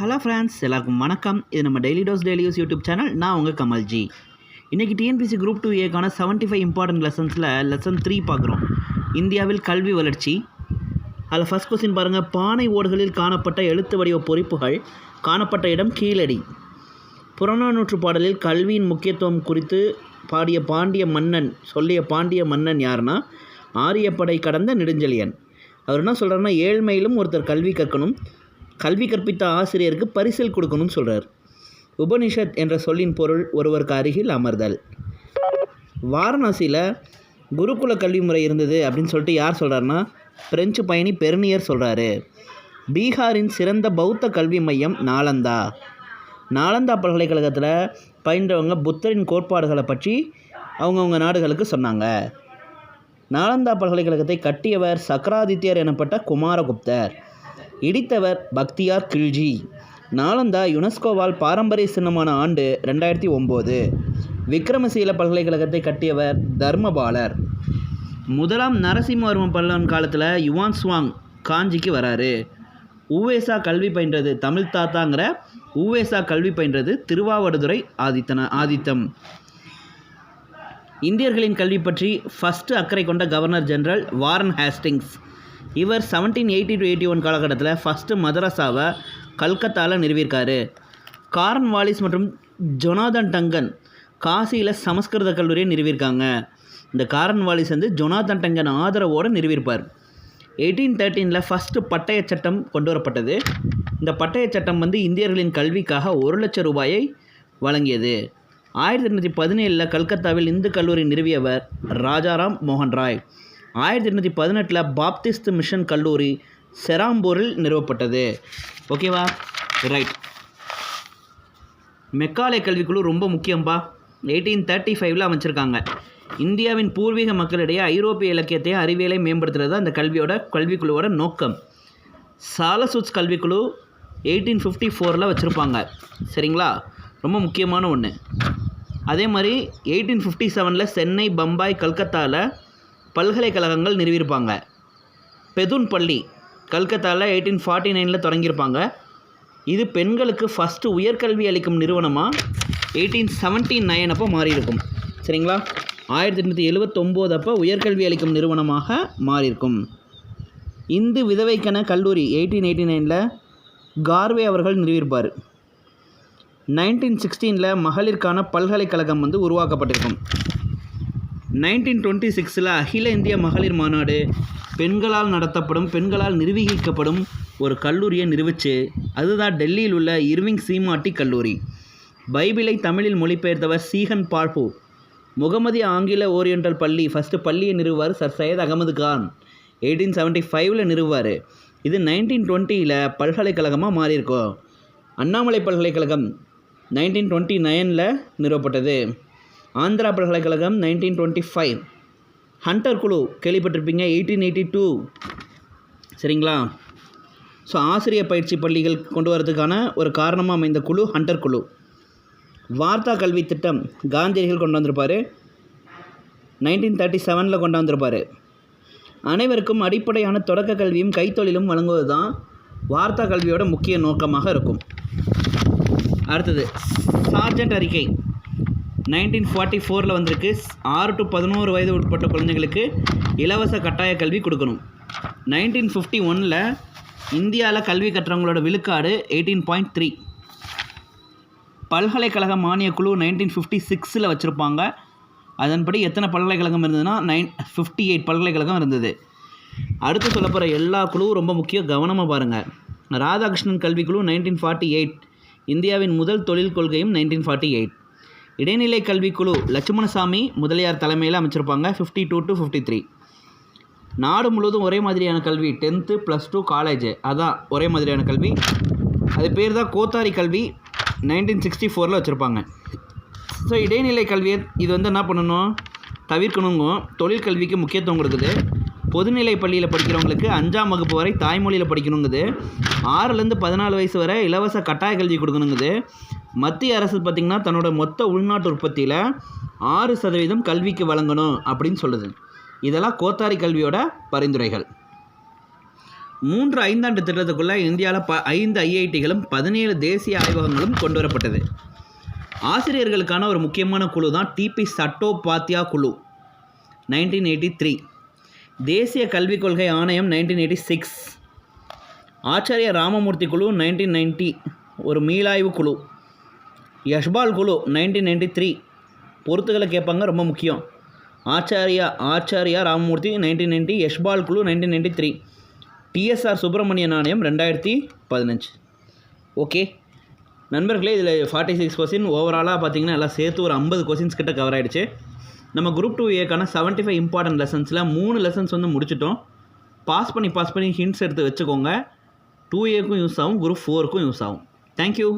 Hello friends எல்லாருக்கும் வணக்கம். இது நம்ம daily dose daily use YouTube channel நான் உங்கள் கமல்ஜி இன்றைக்கி டிஎன்பிசி குரூப் டூ ஏக்கான செவன்ட்டி ஃபைவ் இம்பார்ட்டன்ட் லெசன்ஸில் லெசன் த்ரீ பார்க்குறோம். இந்தியாவில் கல்வி வளர்ச்சி. அதில் ஃபஸ்ட் கொஸ்டின் பாருங்கள் பானை ஓடுகளில் காணப்பட்ட எழுத்து வடிவ பொறிப்புகள் காணப்பட்ட இடம் கீழடி. புறநானூற்று பாடலில் கல்வியின் முக்கியத்துவம் குறித்து பாடிய பாண்டிய மன்னன் சொல்லிய பாண்டிய மன்னன் யாருன்னா ஆரியப்படை கடந்த நெடுஞ்செழியன். அவர் என்ன சொல்கிறாருன்னா ஏழ்மையிலும் ஒருத்தர் கல்வி கற்கணும். கல்வி கற்பித்த ஆசிரியருக்கு பரிசில் கொடுக்கணும்னு சொல்கிறார் உபனிஷத் என்ற சொல்லின் பொருள் ஒருவருக்கு அருகில் அமர்தல். வாரணாசியில் குருகுல கல்வி முறை இருந்தது அப்படின்னு சொல்லிட்டு யார் சொல்கிறாருன்னா பிரெஞ்சு பயணி பெருனியர் சொல்கிறாரு பீகாரின் சிறந்த பௌத்த கல்வி மையம் நாலந்தா நாலந்தா பல்கலைக்கழகத்தில் பயின்றவங்க புத்தரின் கோட்பாடுகளை பற்றி அவங்கவுங்க நாடுகளுக்கு சொன்னாங்க. நாலந்தா பல்கலைக்கழகத்தை கட்டியவர் சக்கராதித்யர் எனப்பட்ட குமாரகுப்தர். இடித்தவர் பக்தியார் கில்ஜி. நாலந்தா யுனெஸ்கோவால் பாரம்பரிய சின்னமான ஆண்டு ரெண்டாயிரத்தி ஒம்பது. விக்ரமசீல பல்கலைக்கழகத்தை கட்டியவர் தர்மபாலர். முதலாம் நரசிம்மவர்ம பல்லவன் காலத்தில் யுவான் சுவாங் காஞ்சிக்கு வராரு. ஊவேசா கல்வி பயின்றது தமிழ் தாத்தாங்கிற ஊவேசா கல்வி பயின்றது திருவாவடுதுறை ஆதித்தன ஆதித்தம். இந்தியர்களின் கல்வி பற்றி ஃபஸ்ட்டு அக்கறை கொண்ட கவர்னர் ஜெனரல் வாரன் ஹேஸ்டிங்ஸ். இவர் seventeen eighty two eighty one காலகட்டத்தில் ஃபஸ்ட்டு மதரசாவை கல்கத்தாவில் நிறுவியிருக்காரு. காரன் வாலிஸ் மற்றும் ஜொனாதன் டங்கன் காசியில் சமஸ்கிருத கல்லூரியை நிறுவியிருக்காங்க. இந்த காரன் வாலிஸ் வந்து ஜொனாதன் டங்கன் ஆதரவோடு நிறுவியிருப்பார். எயிட்டீன் தேர்ட்டீனில் ஃபஸ்ட்டு பட்டய சட்டம் கொண்டு வரப்பட்டது. இந்த பட்டய சட்டம் வந்து இந்தியர்களின் கல்விக்காக ஒரு லட்சம் ரூபாயை வழங்கியது. ஆயிரத்தி எண்ணூற்றி பதினேழில் கல்கத்தாவில் இந்து கல்லூரி நிறுவியவர் ராஜாராம் மோகன் ராய். ஆயிரத்தி எண்ணூற்றி பதினெட்டில் பாப்திஸ்ட் மிஷன் கல்லூரி செராம்பூரில் நிறுவப்பட்டது. ஓகேவா ரைட் மெக்காலே கல்விக்குழு ரொம்ப முக்கியம்பா. எயிட்டீன் தேர்ட்டி ஃபைவ்ல அமைச்சிருக்காங்க. இந்தியாவின் பூர்வீக மக்களிடையே ஐரோப்பிய இலக்கியத்தையும் அறிவியலை மேம்படுத்துறது அந்த கல்வியோட கல்விக்குழுவோட நோக்கம். சாலசூட்ஸ் கல்விக்குழு எயிட்டீன் ஃபிஃப்டி ஃபோரில் வச்சுருப்பாங்க. சரிங்களா? ரொம்ப முக்கியமான ஒன்று அதே மாதிரி எயிட்டீன் ஃபிஃப்டி செவனில் சென்னை பம்பாய் கல்கத்தாவில் பல்கலைக்கழகங்கள் நிறுவியிருப்பாங்க. பெதுன் பள்ளி கல்கத்தாவில் எயிட்டீன் ஃபார்ட்டி நைனில் தொடங்கியிருப்பாங்க. இது பெண்களுக்கு ஃபஸ்ட்டு உயர்கல்வி அளிக்கும் நிறுவனமாக எயிட்டீன் செவன்ட்டி நைன் அப்போ மாறியிருக்கும். சரிங்களா? ஆயிரத்தி எட்நூற்றி எழுவத்தொம்போது அப்போ உயர்கல்வி அளிக்கும் நிறுவனமாக மாறியிருக்கும். இந்து விதவைக்கென கல்லூரி எயிட்டீன் எயிட்டி நைனில் கார்வே அவர்கள் நிறுவியிருப்பார். நைன்டீன் சிக்ஸ்டீனில் மகளிருக்கான பல்கலைக்கழகம் வந்து உருவாக்கப்பட்டிருக்கும். நைன்டீன் டுவெண்ட்டி சிக்ஸில் அகில இந்திய மகளிர் மாநாடு பெண்களால் நடத்தப்படும் பெண்களால் நிர்வகிக்கப்படும் ஒரு கல்லூரியை நிறுவிச்சு அதுதான் டெல்லியில் உள்ள இர்விங் சீமாட்டி கல்லூரி. பைபிளை தமிழில் மொழிபெயர்த்தவர் சீகன் பால்பு முகமதி ஆங்கில ஓரியண்டல் பள்ளி ஃபஸ்ட்டு பள்ளியை நிறுவார் sir Syed Ahmad Khan. Eighteen seventy ஃபைவ்ல நிறுவார் இது நைன்டீன் டுவெண்ட்டியில் பல்கலைக்கழகமாக மாறியிருக்கோம். அண்ணாமலை பல்கலைக்கழகம் நைன்டீன் டுவெண்ட்டி நைனில் நிறுவப்பட்டது. ஆந்திரா பல்கலைக்கழகம் நைன்டீன் டுவெண்ட்டி ஃபைவ் ஹண்டர் குழு கேள்விப்பட்டிருப்பீங்க எயிட்டீன் எயிட்டி டூ சரிங்களா? ஸோ ஆசிரியர் பயிற்சி பள்ளிகள் கொண்டு வரதுக்கான ஒரு காரணமாக அமைந்த குழு ஹண்டர் குழு. வார்த்தா கல்வி திட்டம் காந்தியடிகள் கொண்டு வந்திருப்பார். நைன்டீன் தேர்ட்டி செவனில் கொண்டு வந்திருப்பார். அனைவருக்கும் அடிப்படையான தொடக்க கல்வியும் கைத்தொழிலும் வழங்குவது தான் வார்த்தா கல்வியோட முக்கிய நோக்கமாக இருக்கும். அடுத்தது சார்ஜெண்ட் அறிக்கை. நைன்டீன் ஃபார்ட்டி ஃபோரில் வந்திருக்கு. ஆறு டு பதினோரு வயது உட்பட்ட குழந்தைங்களுக்கு இலவச கட்டாய கல்வி கொடுக்கணும். நைன்டீன் ஃபிஃப்டி ஒனில் இந்தியாவில் கல்வி கற்றவங்களோட விழுக்காடு எயிட்டீன் பாயிண்ட் த்ரீ. பல்கலைக்கழக மானிய குழு நைன்டீன் ஃபிஃப்டி சிக்ஸில் வச்சுருப்பாங்க. அதன்படி எத்தனை பல்கலைக்கழகம் இருந்ததுன்னா நைன் ஃபிஃப்டி எயிட் பல்கலைக்கழகம் இருந்தது. அடுத்து சொல்ல போகிற எல்லா குழுவும் ரொம்ப முக்கியம். கவனமாக பாருங்கள் ராதாகிருஷ்ணன் கல்விக்குழு நைன்டீன் ஃபார்ட்டி எயிட். இந்தியாவின் முதல் தொழில் கொள்கையும் நைன்டீன் ஃபார்ட்டி எயிட். இடைநிலை கல்விக்குழு லட்சுமணசாமி முதலியார் தலைமையில் அமைச்சிருப்பாங்க fifty two to fifty three நாடு முழுவதும் ஒரே மாதிரியான கல்வி டென்த்து ப்ளஸ் டூ காலேஜ் அதான் ஒரே மாதிரியான கல்வி. அது பேர் தான் கோத்தாரி கல்வி நைன்டீன் சிக்ஸ்டி ஃபோரில் வச்சுருப்பாங்க. ஸோ இடைநிலை கல்வியை இது வந்து என்ன பண்ணணும்? தவிர்க்கணுங்க தொழில் கல்விக்கு முக்கியத்துவம் கொடுக்குது. பொதுநிலை பள்ளியில் படிக்கிறவங்களுக்கு அஞ்சாம் வகுப்பு வரை தாய்மொழியில் படிக்கணுங்குது. ஆறுலேருந்து பதினாலு வயசு வரை இலவச கட்டாய கல்வி கொடுக்கணுங்குது. மத்திய அரசு பார்த்திங்கன்னா தன்னோட மொத்த உள்நாட்டு உற்பத்தியில் ஆறு சதவீதம் கல்விக்கு வழங்கணும் அப்படின்னு சொல்லுது. இதெல்லாம் கோத்தாரி கல்வியோட பரிந்துரைகள். மூன்று ஐந்தாண்டு திட்டத்துக்குள்ளே இந்தியாவில் ப ஐந்து ஐஐடிகளும் பதினேழு தேசிய ஆய்வகங்களும் கொண்டு வரப்பட்டது ஆசிரியர்களுக்கான ஒரு முக்கியமான குழு தான் டிபி சட்டோபாத்யா குழு. நைன்டீன் எயிட்டி த்ரீ தேசிய கல்விக் கொள்கை ஆணையம் nineteen eighty six Acharya Ramamurthy குழு நைன்டீன் நைன்ட்டி ஒரு மீளாய்வு குழு. யஷ்பால் குழு நைன்டீன் நைன்டி த்ரீ பொறுத்துகளை கேட்பாங்க ரொம்ப முக்கியம். ஆச்சாரியா ஆச்சாரியா ராமமூர்த்தி நைன்டீன் நைன்ட்டி யஷ்பால் குழு nineteen ninety three TSR Subramanian நாணயம் ரெண்டாயிரத்தி பதினஞ்சு. ஓகே நண்பர்களே இதில் ஃபார்ட்டி சிக்ஸ் கொஸ்டின் ஓவராலாக பார்த்தீங்கன்னா எல்லாம் சேர்த்து ஒரு ஐம்பது கொஸ்டின்ஸ் கிட்ட கவர் ஆகிடுச்சு நம்ம குரூப் டூ ஏக்கான செவன்ட்டி ஃபைவ் இம்பார்ட்டன்ட் லெசன்ஸில் மூணு லெசன்ஸ் வந்து முடிச்சிட்டோம். பாஸ் பண்ணி பாஸ் பண்ணி ஹிண்ட்ஸ் எடுத்து வச்சுக்கோங்க. டூ ஏக்கும் யூஸ் ஆகும் குரூப் ஃபோருக்கும் யூஸ் ஆகும். Thank you